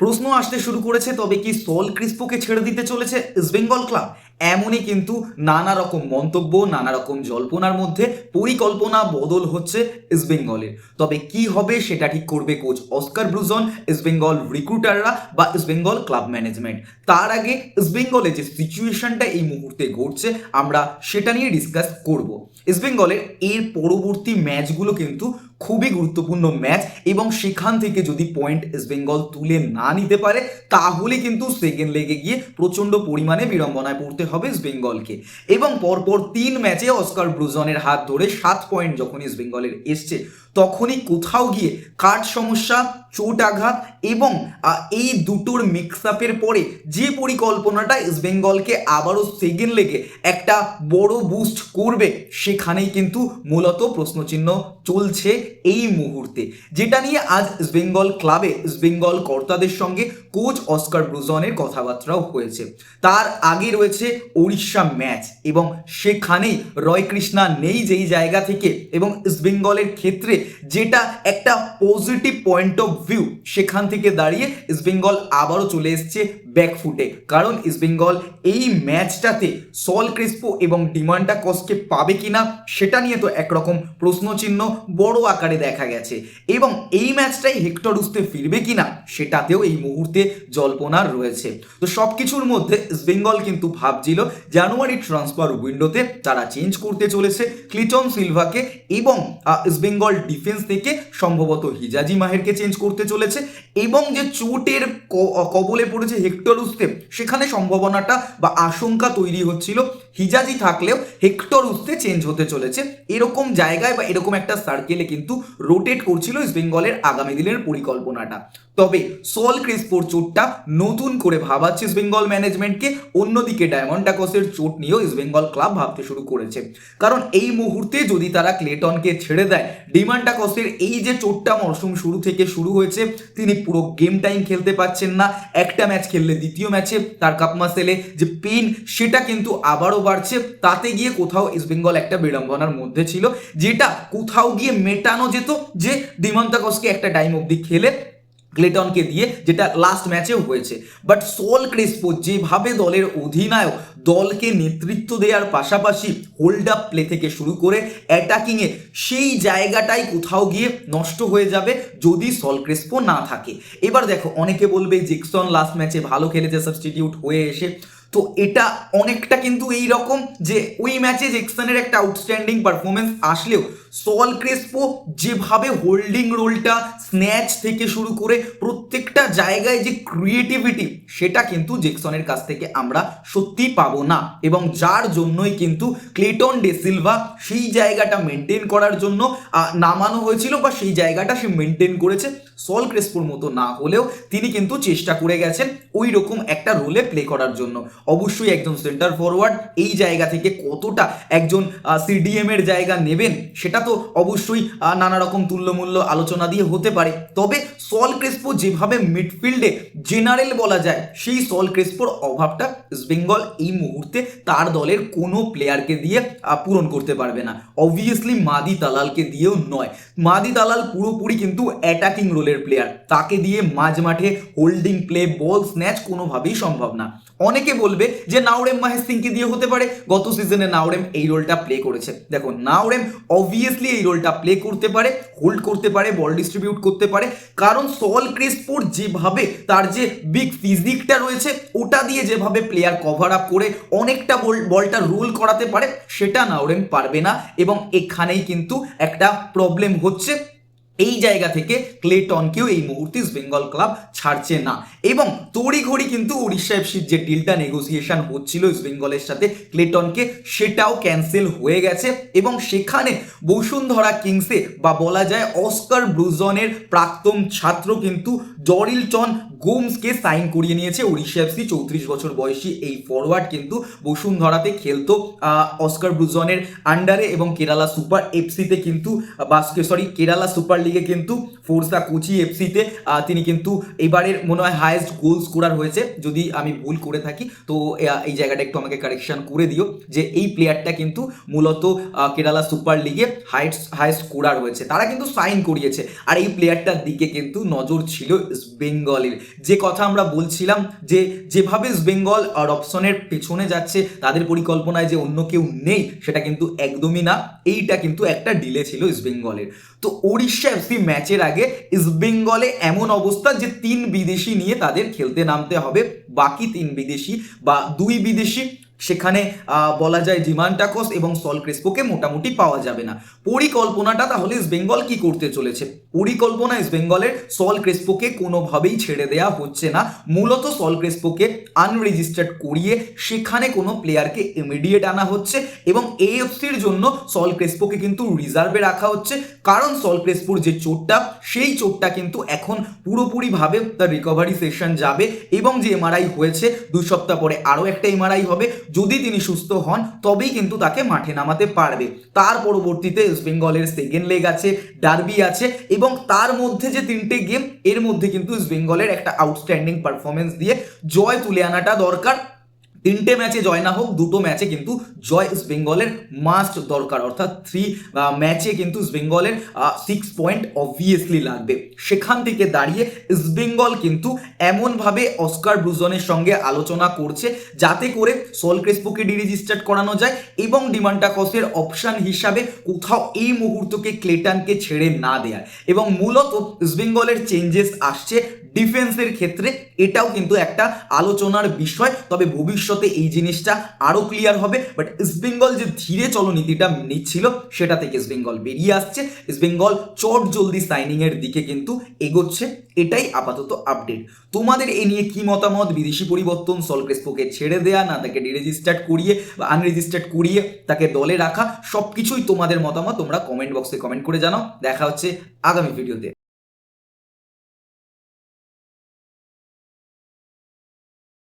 প্রশ্ন আসতে শুরু করেছে তবে কি সল ক্রিস্পোকে ছেড়ে দিতে চলেছে ইস্টবেঙ্গল ক্লাব এমনই কিন্তু নানা রকম মন্তব্য, নানা রকম জল্পনার মধ্যে পরিকল্পনা বদল হচ্ছে ইস্টবেঙ্গলের তবে কি হবে সেটা ঠিক করবে coach Oscar Bruzon East Bengal রিক্রুটাররা বা ইস্টবেঙ্গল ক্লাব ম্যানেজমেন্ট তার আগে ইস্টবেঙ্গলে যে সিচুয়েশনটা এই মুহূর্তে ঘটছে, আমরা সেটা নিয়ে ডিসকাস করব। ইস্টবেঙ্গলের এর পরবর্তী ম্যাচগুলো কিন্তু খুবই গুরুত্বপূর্ণ ম্যাচ এবং সেখান থেকে যদি পয়েন্ট ইস্টবেঙ্গল তুলে না নিতে পারে, তাহলে কিন্তু সেকেন্ড লেগে গিয়ে প্রচণ্ড পরিমাণে বিড়ম্বনায় পড়তে হবে ইস্টবেঙ্গলকে এবং পরপর তিন ম্যাচে অস্কার ব্রুজনের হাত ধরে সাত পয়েন্ট যখন ইস্টবেঙ্গলের এসছে, তখনই কোথাও গিয়ে কাঠ সমস্যা, চোট আঘাত এবং এই দুটোর মিক্স আপের পরে যে পরিকল্পনাটা ইস্টবেঙ্গলকে আবারও সেকেন্ড লেগে একটা বড় বুস্ট করবে, সেখানেই কিন্তু মূলত প্রশ্নচিহ্ন চলছে এই মুহূর্তে। যেটা নিয়ে আজ ইস্টবেঙ্গল ক্লাবে ইস্টবেঙ্গল কর্তাদের সঙ্গে কোচ অস্কার ব্রুজনের কথাবার্তাও হয়েছে। তার আগে রয়েছে ওড়িশা ম্যাচ এবং সেখানেই রয় কৃষ্ণা নেই যেই জায়গা থেকে এবং ইস্টবেঙ্গলের ক্ষেত্রে যেটা একটা পজিটিভ পয়েন্ট অফ ভিউ সেখান থেকে দাঁড়িয়ে ইস্টবেঙ্গল আবারও চলে এসছে ব্যাকফুটে কারণ ইস্টবেঙ্গল এই ম্যাচটাতে সল ক্রিস্পো এবং ডিমান্ডা কসকে পাবে কিনা সেটা নিয়ে তো একরকম প্রশ্নচিহ্ন বড় আকারে দেখা গেছে। এবং এই ম্যাচটাই হেক্টর উস্তে ফিরবে কিনা সেটাতেও এই মুহূর্তে জল্পনার রয়েছে। তো সব কিছুর মধ্যে ইস্টবেঙ্গল কিন্তু ভাবছিল জানুয়ারি ট্রান্সফার উইন্ডোতে তারা চেঞ্জ করতে চলেছে ক্লিটন সিলভাকে এবং ইস্টবেঙ্গল ডিফেন্স থেকে সম্ভবত হিজাজি মাহেরকে চেঞ্জ করতে চলেছে। এবং যে চোটের কবলে পড়েছে হেক্টর উস্তে সেখানে সম্ভাবনাটা বা আশঙ্কা তৈরি হচ্ছিল। হিজাজি থাকলেও হেক্টর উস্তে চেঞ্জ হতে চলেছে। এরকম জায়গায় বা এরকম একটা সার্কেলে কিন্তু রোটেট করছিল ইস্ট বেঙ্গলের আগামী দিনের পরিকল্পনাটা। তবে সল ক্রিসপোর চোটটা নতুন করে ভাবাচ্ছে ইস্ট বেঙ্গল ম্যানেজমেন্টকে অন্যদিকে ডায়মন্ড টাকসের চোট নিয়েও ইস্ট বেঙ্গল ক্লাব ভাবতে শুরু করেছে। কারণ এই মুহূর্তে যদি তারা ক্লেটনকে ছেড়ে দেয় ডিমান্ড টাকসের এই যে চোটটা মরশুম শুরু থেকে শুরু হয়েছে, তিনি পুরো গেম টাইম খেলতে পাচ্ছেন না। একটা ম্যাচ খেললে দ্বিতীয় ম্যাচে তার কাপ মাসেলে যে পেন সেটা কিন্তু আবারও বাড়ছে, তাতে গিয়ে কোথাও ইস্টবেঙ্গল একটা বিড়ম্বনার মধ্যে ছিল, যেটা কোথাও গিয়ে মেটানো যেত যে ডিমান্তাকসকে একটা টাইম অবধি খেলে ক্লেটনকে দিয়ে, যেটা লাস্ট ম্যাচেও হয়েছে। বাট সোল ক্রিস্পো যেভাবে দলের অধিনায়ক দলকে নেতৃত্ব দেওয়ার পাশাপাশি হোল্ড আপ প্লে থেকে শুরু করে অ্যাটাকিংয়ে সেই জায়গাটাই কোথাও গিয়ে নষ্ট হয়ে যাবে যদি সল ক্রিস্পো না থাকে। এবার দেখো, অনেকে বলবে জেকসন লাস্ট ম্যাচে ভালো খেলেছে সাবস্টিটিউট হয়ে এসে। তো এটা অনেকটা কিন্তু এই রকম যে ওই ম্যাচে জেকসনের একটা আউটস্ট্যান্ডিং পারফরমেন্স আসলেও সল ক্রেসপো যেভাবে হোল্ডিং রোলটা স্ন্যাচ থেকে শুরু করে প্রত্যেকটা জায়গায় যে ক্রিয়েটিভিটি সেটা কিন্তু জেকসনের কাছ থেকে আমরা সত্যি পাবো না। এবং যার জন্যই কিন্তু ক্লেটন ডেসিলভা সেই জায়গাটা মেনটেন করার জন্য নামানো হয়েছিল বা সেই জায়গাটা সে মেনটেন করেছে। সল ক্রেসপোর মতো না হলেও তিনি কিন্তু চেষ্টা করে গেছেন ওই রকম একটা রোলে প্লে করার জন্য। অবশ্যই একজন সেন্টার ফরওয়ার্ড এই জায়গা থেকে কতটা একজন সিডিএম এর জায়গা নেবেন সেটা তো অবশ্যই নানা রকম তুল্যমূল্য আলোচনা দিয়ে হতে পারে। তবে সল ক্রেসপো যেভাবে মিডফিল্ডে জেনারেল বলা যায়, সেই সল ক্রেসপোর অভাবটা বেঙ্গল এই মুহূর্তে তার দলের কোনো প্লেয়ারকে দিয়ে পূরণ করতে পারবে না। অবভিয়াসলি মাদি দালালকে দিয়েও নয়। মাদি দালাল পুরোপুরি কিন্তু অ্যাটাকিং রোলের প্লেয়ার তাকে দিয়ে মাঝ মাঠে হোল্ডিং প্লে বল স্ন্যাচ কোনোভাবেই সম্ভব না। অনেকে বলবে যে নাওরেম মাহেশ সিংকে দিয়ে হতে পারে। গত সিজনে নাওরেম এই রোলটা প্লে করেছে। দেখো, নাওরেম অবভিয়াসলি এই রোলটা প্লে করতে পারে হোল্ড করতে পারে বল ডিস্ট্রিবিউট করতে পারে। কারণ সল ক্রিসপোর যেভাবে তার যে বিগ ফিজিকটা রয়েছে, ওটা দিয়ে যেভাবে প্লেয়ার কভার আপ করে অনেকটা বলটা রোল করাতে পারে, সেটা নাওরেম পারবে না। এবং এখানেই কিন্তু একটা প্রবলেম হচ্ছে। এই জায়গা থেকে ক্লেটনকেও এই মুহূর্তে বেঙ্গল ক্লাব ছাড়ছে না। এবং তড়িঘড়ি কিন্তু উড়িষ্যা এফসির যে ডিলটা নেগোসিয়েশন হচ্ছিল বেঙ্গলের সাথে ক্লেটনকে সেটাও ক্যান্সেল হয়ে গেছে এবং সেখানে বসুন্ধরা কিংসে বা বলা যায় অস্কার ব্রুজনের প্রাক্তন ছাত্র কিন্তু ডরিলটন গোমসকে সাইন করিয়ে নিয়েছে উড়িষ্যা এফসি চৌত্রিশ বছর বয়সী এই ফরওয়ার্ড কিন্তু বসুন্ধরাতে খেলতো অস্কার ব্রুজনের আন্ডারে এবং কেরালা সুপার এফসিতে কিন্তু বাস্কে সরি কেরালা সুপার লিগে কিন্তু ফোর্সা কোচি এফসিতে তিনি কিন্তু এবারের মনে হয় হায়েস্ট গোল স্কোরার হয়েছে, যদি আমি ভুল করে থাকি, তো এই জায়গাটা একটু আমাকে কারেকশন করে দিও, যে এই প্লেয়ারটা কিন্তু মূলত কেরালা সুপার লিগে হাইস্ট হাইস্ট স্কোরার হয়েছে, তারা কিন্তু সাইন করিয়েছে, আর এই প্লেয়ারটার দিকে কিন্তু নজর ছিল বেঙ্গলের। যে কথা আমরা বলছিলাম যে যেভাবে বেঙ্গল আর অপশনের পেছনে যাচ্ছে, তাদের পরিকল্পনায় যে অন্য কেউ নেই, সেটা কিন্তু একদমই না। এইটা কিন্তু একটা ডিলে ছিল ইস্টবেঙ্গলের তো ওড়িশা এফসি ম্যাচের আগে ইস্টবেঙ্গলে এমন অবস্থা যে তিন বিদেশি নিয়ে তাদের খেলতে নামতে হবে। বাকি তিন বিদেশি বা দুই বিদেশি সেখানে বলা যায় জিমান্টাকস এবং সল ক্রেসপোকে মোটামুটি পাওয়া যাবে না। পরিকল্পনাটা তাহলে ইস্ট বেঙ্গল কি করতে চলেছে? পরিকল্পনা ইস্ট বেঙ্গলের সল ক্রেসপোকে কোনোভাবেই ছেড়ে দেওয়া হচ্ছে না। মূলত সল ক্রেসপোকে আনরেজিস্টার্ড করিয়ে সেখানে কোনো প্লেয়ারকে ইমিডিয়েট আনা হচ্ছে এবং এএফসির জন্য সল ক্রেসপোকে কিন্তু রিজার্ভে রাখা হচ্ছে। কারণ সল ক্রেসপোর যে চোটটা, সেই চোটটা কিন্তু এখন পুরোপুরিভাবে তার রিকভারি সেশন যাবে এবং যে এমআরআই হয়েছে, দুই সপ্তাহ পরে আরও একটা এমআরআই হবে। যদি তিনি সুস্থ হন, তবেই কিন্তু তাকে মাঠে নামাতে পারবে। তার পরবর্তীতে ইস্টবেঙ্গলের সেকেন্ড লেগ আছে ডার্বি আছে, এবং তার মধ্যে যে তিনটে গেম এর মধ্যে কিন্তু ইস্টবেঙ্গলের একটা আউটস্ট্যান্ডিং পারফরমেন্স দিয়ে জয় তুলে আনাটা দরকার। তিনটে ম্যাচে জয় না হোক, দুটো ম্যাচে কিন্তু জয় ইস্ট বেঙ্গলের মাস্ট দরকার। অর্থাৎ থ্রি ম্যাচে কিন্তু ইস্ট বেঙ্গলের সিক্স পয়েন্ট অবভিয়াসলি লাগবে। সেখান থেকে দাঁড়িয়ে ইস্ট বেঙ্গল কিন্তু এমনভাবে অস্কার ব্রুজনের সঙ্গে আলোচনা করছে, যাতে করে সল ক্রেসপোকে ডিরেজিস্টার্ড করানো যায় এবং ডিমান্টাকসের অপশান হিসাবে কোথাও এই মুহূর্তকে ক্লেটানকে ছেড়ে না দেয়ার। এবং মূলত ইস্ট বেঙ্গলের চেঞ্জেস আসছে ডিফেন্সের ক্ষেত্রে এটাও কিন্তু একটা আলোচনার বিষয়। তবে ভবিষ্যতে এই জিনিসটা আরও ক্লিয়ার হবে। বাট ইস্টবেঙ্গল যে ধীরে চলনীতিটা নিচ্ছিল, সেটা থেকে ইস্টবেঙ্গল বেরিয়ে আসছে। ইস্টবেঙ্গল চট জলদি সাইনিংয়ের দিকে কিন্তু এগোচ্ছে। এটাই আপাতত আপডেট তোমাদের এ নিয়ে কি মতামত? বিদেশি পরিবর্তন সল ক্রেসপোকে ছেড়ে দেয়া, না তাকে ডিরেজিস্টার্ড করিয়ে বা আনরেজিস্টার্ড করিয়ে তাকে দলে রাখা সব কিছুই তোমাদের মতামত তোমরা কমেন্ট বক্সে কমেন্ট করে জানাও। দেখা হচ্ছে আগামী ভিডিওতে